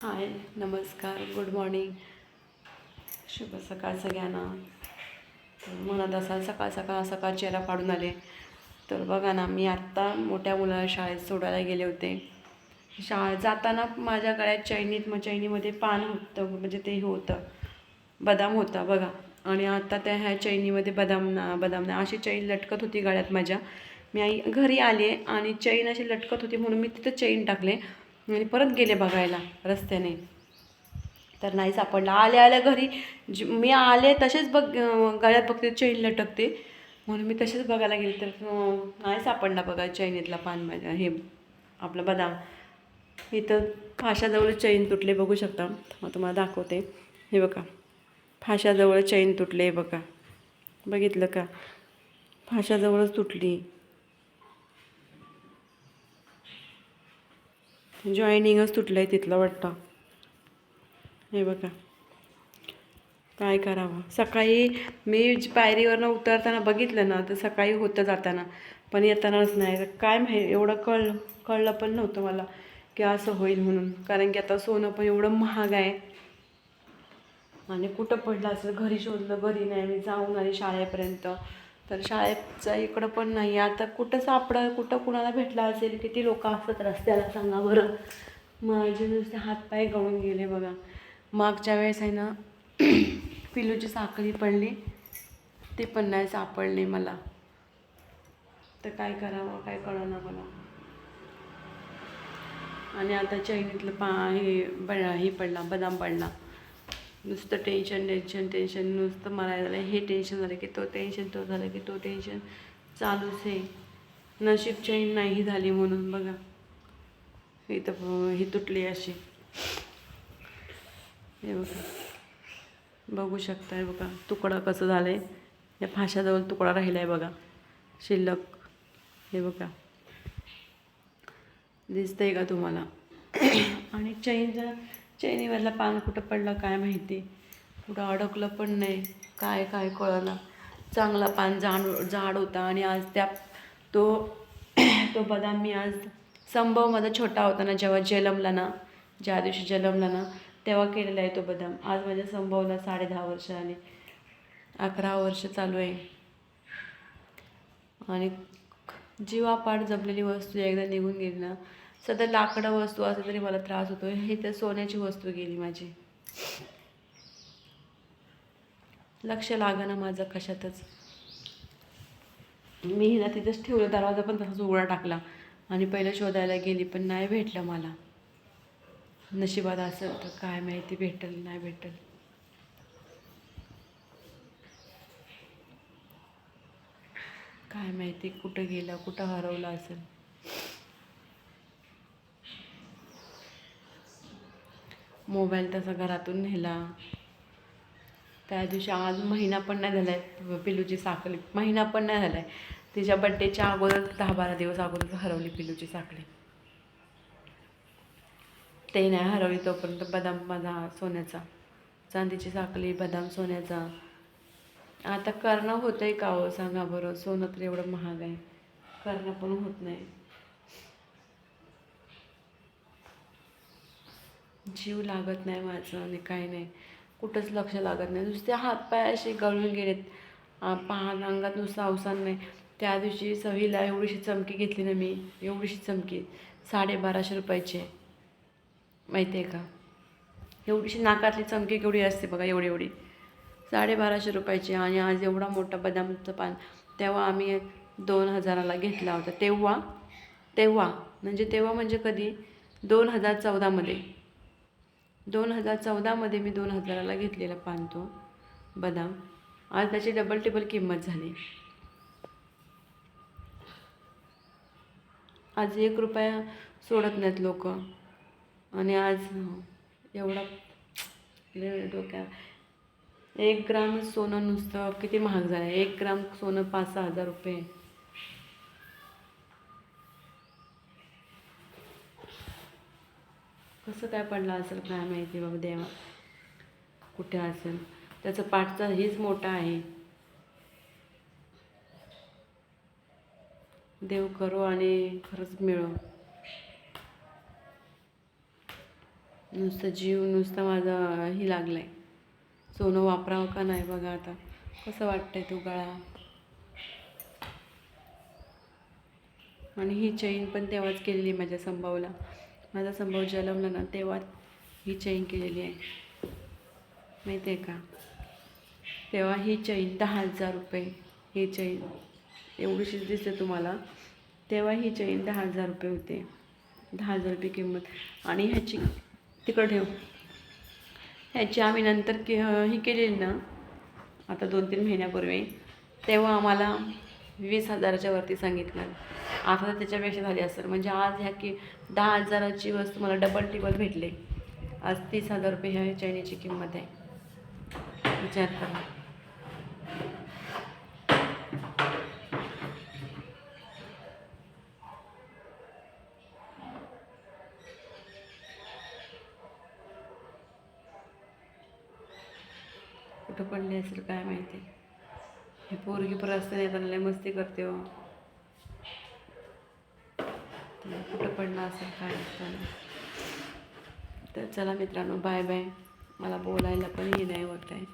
हाय नमस्कार good morning. शुभ सकाळ सगळ्यांना. म्हणत असाल सकाळ सकाळ सकाळ चेहरा पाडून आले. तर बघा ना मी आत्ता मोठ्या मुलाला शाळेत सोडायला गेले होते. शाळेत जाताना माझ्या गळ्यात चैनीत मग चैनीमध्ये पान होतं म्हणजे ते हे होतं. बदाम होता बघा. आणि आता त्या ह्या चैनीमध्ये बदाम ना बदाम ना अशी चैन लटकत होती गळ्यात माझ्या. मी आई घरी आले आणि चैन अशी लटकत होती म्हणून मी तिथं चैन टाकले. आणि परत गेले बघायला रस्त्याने. तर नाही सापडला. आल्या आल्या घरी. जी मी आले तसेच बघ गळ्यात बघते चैन लटकते. म्हणून मी तसेच बघायला गेले तर नाही सापडला बघा चैनीतला पान माझ्या हे आपलं बदाम. इथं फाशाजवळ चैन तुटले बघू शकता. मग तुम्हाला दाखवते. हे बघा. फाशाजवळ चैन तुटले बघा. बघितलं का? फाशाजवळच तुटली. म्हणजे जॉईनिंगच तुटलं आहे तिथलं वाटतं. हे बघा. काय करावं? सकाळी मी पायरीवरनं उतरताना बघितलं ना तर सकाळी होतं जाताना पण येतानाच नाही. तर काय माहिती एवढं कळलं कळलं पण नव्हतं मला की असं होईल म्हणून. कारण की आता सोनं पण एवढं महाग आहे. आणि कुठं पडलं असेल घरी शोधलं घरी नाही मी जाऊन आली शाळेपर्यंत. तर शाळेचं इकडं पण नाही. आता कुठं सापडं कुठं कुणाला भेटला असेल किती लोक असतात रस्त्याला सांगा बरं. माझे नुसते हातपाय गळून गेले बघा. मागच्या वेळेस आहे ना पिलूची साखळी पडली. ते पण नाही सापडले मला. तर काय करावं काय कळना मला. आणि आता चैनीतलं पा हे ब हे पडला बदाम पडला. नुसतं टेन्शन टेन्शन टेन्शन नुसतं मरायला झालं हे टेन्शन झालं की तो टेन्शन तो झालं की तो टेन्शन चालूच आहे. नशीब चैन नाही झाली म्हणून बघा. इथं ही तुटली अशी. हे बघा. बघू शकता बघा. तुकडा कसं झालं आहे या फाशाजवळ तुकडा राहिला आहे बघा. शिल्लक. हे बघा. दिसतंय का तुम्हाला? आणि चैनचं चैनीवरला पान कुठं पडलं काय माहिती? कुठं अडकलं पण नाही. काय काय कळलं चांगला पान जाड जाड होता आणि आज त्या तो तो बदाम मी आज संभव माझा छोटा होता ना जेव्हा जलमला ना ज्या दिवशी जलमला ना तेव्हा केलेला आहे तो बदाम. आज माझ्या संभवला साडे दहा वर्ष आले अकरा वर्ष चालू आहे. आणि जीवापाड जमलेली वस्तू एकदा निघून गेली ना सध्या लाकडं वस्तू असं तरी मला त्रास होतो हे तर सोन्याची वस्तू गेली माझी. लक्ष ना माझं कशातच. मी हिला तिथंच ठेवलं दरवाजा पण तसाच उघडा टाकला. आणि पहिलं शोधायला गेली पण नाही भेटलं मला. नशिबात असेल तर काय माहिती भेटल नाही भेटल. काय माहिती कुठं गेला कुठं हरवला असेल. मोबाईल तसा घरातून नेला. त्या दिवशी आज महिना पण नाही झाला आहे पिलूची साखळी महिना पण नाही झाला आहे तिच्या बड्डेच्या अगोदर दहा बारा दिवस अगोदर हरवली पिलूची साखळी. ते नाही हरवली तोपर्यंत बदाम माझा सोन्याचा. चांदीची साखळी बदाम सोन्याचा. आता करणं होतं आहे का हो? सांगा बरं. सोनं तर एवढं महाग आहे. करणं पण होत नाही. जीव लागत नाही माझं आणि काही नाही. कुठंच लक्ष लागत नाही. नुसते हातपाय असे गळून गेलेत. आ, पान अंगात नुसतं अवसान नाही. त्या दिवशी सहीला एवढीशी चमकी घेतली ना मी. एवढीशी चमकी. साडेबाराशे रुपयाची आहे. माहिती आहे का? एवढीशी नाकातली चमकी केवढी असते बघा एवढी एवढी. साडेबाराशे रुपयाची आणि आज एवढा मोठा बदामचं पान. तेव्हा आम्ही दोन हजाराला घेतला होता. तेव्हा तेव्हा म्हणजे तेव्हा म्हणजे कधी? दोन हजार चौदामध्ये. दोन हजार चौदामध्ये मी दोन हजाराला घेतलेला पानतो बदाम. आज त्याची डबल टेबल किंमत झाली. आज एक रुपया सोडत नाहीत लोक. आणि आज एवढा डोक्या एक ग्राम सोनं नुसतं किती महाग झालं आहे एक ग्राम सोनं पाच सहा हजार रुपये. कसं काय पडलं असेल काय माहिती बाबा देवा. कुठे असेल? त्याचं पाठचा हीच मोठा आहे. देव करो आणि खरंच मिळो. नुसतं जीव नुसतं माझा ही लागला आहे सोनं वापरावं का नाही बघा आता. कसं वाटतंय तो गळा? आणि ही चैन पण तेव्हाच केलेली माझ्या संभावला. माझा संभव जन्मला ना तेव्हा ही चैन केलेली आहे. माहिती आहे का? तेव्हा ही चैन दहा हजार रुपये ही चैन एवढीशीच दिसते तुम्हाला. तेव्हा ही चैन दहा हजार रुपये होते. दहा हजार रुपये किंमत. आणि ह्याची तिकडं ठेव. ह्याची आम्ही नंतर के ही केलेली ना आता दोन तीन महिन्यापूर्वी तेव्हा आम्हाला वीस हजाराच्या वरती सांगितलं. आता तर त्याच्यापेक्षा झाली असेल म्हणजे आज ह्या की दहा हजाराची वस्तू मला डबल टिबल भेटले. आज तीस हजार रुपये ह्या चैनीची किंमत आहे. विचार करा. कुठं पडले असेल काय माहिती? हे पोरगी पर असते येताना मस्ती करते हो. कुठं पडलं असेल काय असताना तर चला मित्रांनो बाय बाय. मला बोलायला पण हे नाही होत आहे.